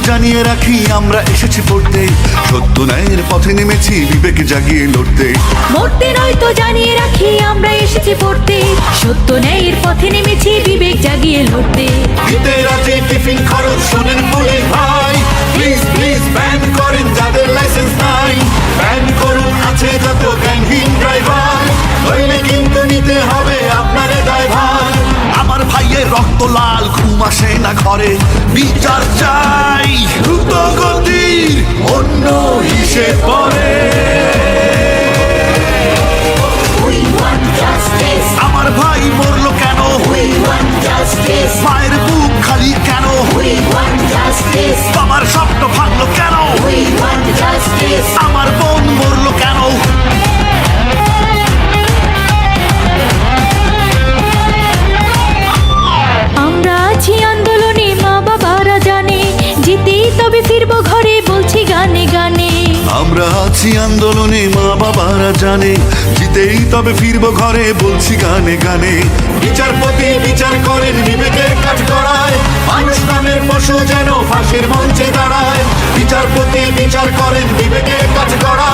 জানিয়ে রাখি আমরা এসেছি পড়তে। সত্য ন্যায়ের পথে নেমেছি বিবেকে জাগিয়ে লড়তে। মরতে নয় তো জানিয়ে রাখি আমরা এসেছি পড়তে। সত্য ন্যায়ের পথে নেমেছি বিবেক জাগিয়ে লড়তে। শোনেন পুলিশ ভাই। প্লিজ প্লিজ ব্যান লাল ঘুম আসে না ঘরে বিচার চাই দ্রুত গতির অন্য হিসেব পরে. আমার ভাই মরলো কেন. মায়ের বুক খালি কেন আমরা আছি আন্দোলনে, মা বাবারা জানে। জিতেই তবে ফিরব ঘরে, বলছি গানে গানে। বিচারপতি বিচার করেন বিবেকের কাজ করায় মানুষ পশু যেন ফাঁসির মঞ্চে দাঁড়ায়। বিচারপতি বিচার করেন বিবেকের কাজ করায়